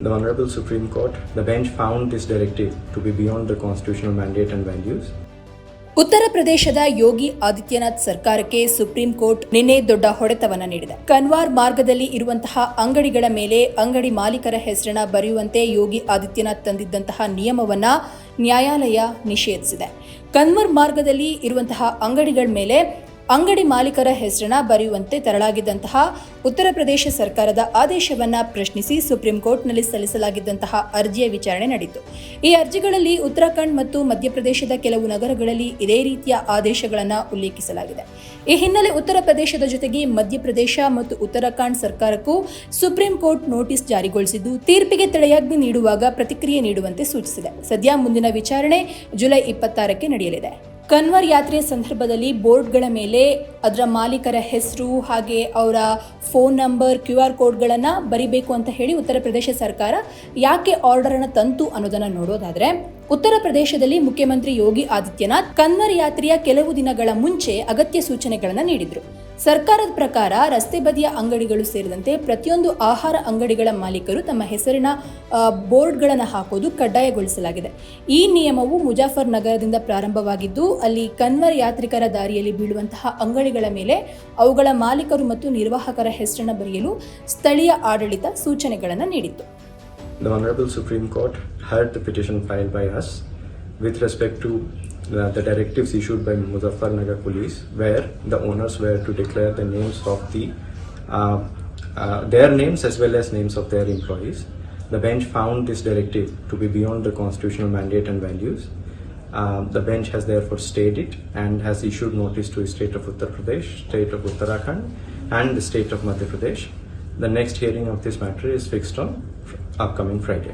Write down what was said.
The Honorable Supreme Court, the bench found this directive to be beyond the constitutional mandate and values. ಉತ್ತರ ಪ್ರದೇಶದ ಯೋಗಿ ಆದಿತ್ಯನಾಥ್ ಸರ್ಕಾರಕ್ಕೆ supreme court ನಿನ್ನೆ ದೊಡ್ಡ ಹೊಡೆತವನ್ನು ನೀಡಿದೆ ಕನ್ವಾರ್ ಮಾರ್ಗದಲ್ಲಿ ಇರುವಂತಹ ಅಂಗಡಿಗಳ ಮೇಲೆ ಅಂಗಡಿ ಮಾಲೀಕರ ಹೆಸರನ್ನ ಬರೆಯುವಂತೆ ಯೋಗಿ ಆದಿತ್ಯನಾಥ್ ತಂದಿದ್ದಂತಹ ನಿಯಮವನ್ನ ನ್ಯಾಯಾಲಯ ನಿಷೇಧಿಸಿದೆ ಕನ್ವರ್ ಮಾರ್ಗದಲ್ಲಿ ಇರುವಂತಹ ಅಂಗಡಿಗಳ ಮೇಲೆ ಅಂಗಡಿ ಮಾಲೀಕರ ಹೆಸರನ್ನ ಬರೆಯುವಂತೆ ತರಲಾಗಿದ್ದಂತಹ ಉತ್ತರ ಪ್ರದೇಶ ಸರ್ಕಾರದ ಆದೇಶವನ್ನ ಪ್ರಶ್ನಿಸಿ ಸುಪ್ರೀಂ ಕೋರ್ಟ್ನಲ್ಲಿ ಸಲ್ಲಿಸಲಾಗಿದ್ದಂತಹ ಅರ್ಜಿಯ ವಿಚಾರಣೆ ನಡೆಯಿತು. ಈ ಅರ್ಜಿಗಳಲ್ಲಿ ಉತ್ತರಾಖಂಡ್ ಮತ್ತು ಮಧ್ಯಪ್ರದೇಶದ ಕೆಲವು ನಗರಗಳಲ್ಲಿ ಇದೇ ರೀತಿಯ ಆದೇಶಗಳನ್ನು ಉಲ್ಲೇಖಿಸಲಾಗಿದೆ. ಈ ಹಿನ್ನೆಲೆ ಉತ್ತರ ಪ್ರದೇಶದ ಜೊತೆಗೆ ಮಧ್ಯಪ್ರದೇಶ ಮತ್ತು ಉತ್ತರಾಖಂಡ್ ಸರ್ಕಾರಕ್ಕೂ ಸುಪ್ರೀಂ ಕೋರ್ಟ್ ನೋಟಿಸ್ ಜಾರಿಗೊಳಿಸಿದ್ದು, ತೀರ್ಪಿಗೆ ತಡೆಯಾಜ್ಞೆ ನೀಡುವಾಗ ಪ್ರತಿಕ್ರಿಯೆ ನೀಡುವಂತೆ ಸೂಚಿಸಿದೆ. ಸದ್ಯ ಮುಂದಿನ ವಿಚಾರಣೆ ಜುಲೈ ಇಪ್ಪತ್ತಾರಕ್ಕೆ ನಡೆಯಲಿದೆ. ಕನ್ವರ್ ಯಾತ್ರೆಯ ಸಂದರ್ಭದಲ್ಲಿ ಬೋರ್ಡ್ಗಳ ಮೇಲೆ ಅದರ ಮಾಲೀಕರ ಹೆಸರು ಹಾಗೆ ಅವರ ಫೋನ್ ನಂಬರ್, ಕ್ಯೂ ಆರ್ ಕೋಡ್ಗಳನ್ನು ಬರಿಬೇಕು ಅಂತ ಹೇಳಿ ಉತ್ತರ ಪ್ರದೇಶ ಸರ್ಕಾರ ಯಾಕೆ ಆರ್ಡರನ್ನು ತಂತು ಅನ್ನೋದನ್ನು ನೋಡೋದಾದರೆ, ಉತ್ತರ ಪ್ರದೇಶದಲ್ಲಿ ಮುಖ್ಯಮಂತ್ರಿ ಯೋಗಿ ಆದಿತ್ಯನಾಥ್ ಕನ್ವರ್ ಯಾತ್ರೆಯ ಕೆಲವು ದಿನಗಳ ಮುಂಚೆ ಅಗತ್ಯ ಸೂಚನೆಗಳನ್ನು ನೀಡಿದ್ರು. ಸರ್ಕಾರದ ಪ್ರಕಾರ ರಸ್ತೆ ಬದಿಯ ಅಂಗಡಿಗಳು ಸೇರಿದಂತೆ ಪ್ರತಿಯೊಂದು ಆಹಾರ ಅಂಗಡಿಗಳ ಮಾಲೀಕರು ತಮ್ಮ ಹೆಸರಿನ ಬೋರ್ಡ್ಗಳನ್ನು ಹಾಕೋದು ಕಡ್ಡಾಯಗೊಳಿಸಲಾಗಿದೆ. ಈ ನಿಯಮವು ಮುಜಾಫರ್ ನಗರದಿಂದ ಪ್ರಾರಂಭವಾಗಿದ್ದು, ಅಲ್ಲಿ ಕನ್ವರ್ ಯಾತ್ರಿಕರ ದಾರಿಯಲ್ಲಿ ಬೀಳುವಂತಹ ಅಂಗಡಿಗಳ ಮೇಲೆ ಅವುಗಳ ಮಾಲೀಕರು ಮತ್ತು ನಿರ್ವಾಹಕರ ಹೆಸರನ್ನು ಬರೆಯಲು ಸ್ಥಳೀಯ ಆಡಳಿತ ಸೂಚನೆಗಳನ್ನು ನೀಡಿತ್ತು. Supreme court the, directives issued by Muzaffarnagar Police, where the owners were to declare the names of the uh, uh, their names as well as names of their employees. The bench found this directive to be beyond the constitutional mandate and values. Uh, the bench has therefore stayed it and has issued notice to the state of Uttar Pradesh, state of Uttarakhand, and the state of Madhya Pradesh. The next hearing of this matter is fixed on upcoming Friday.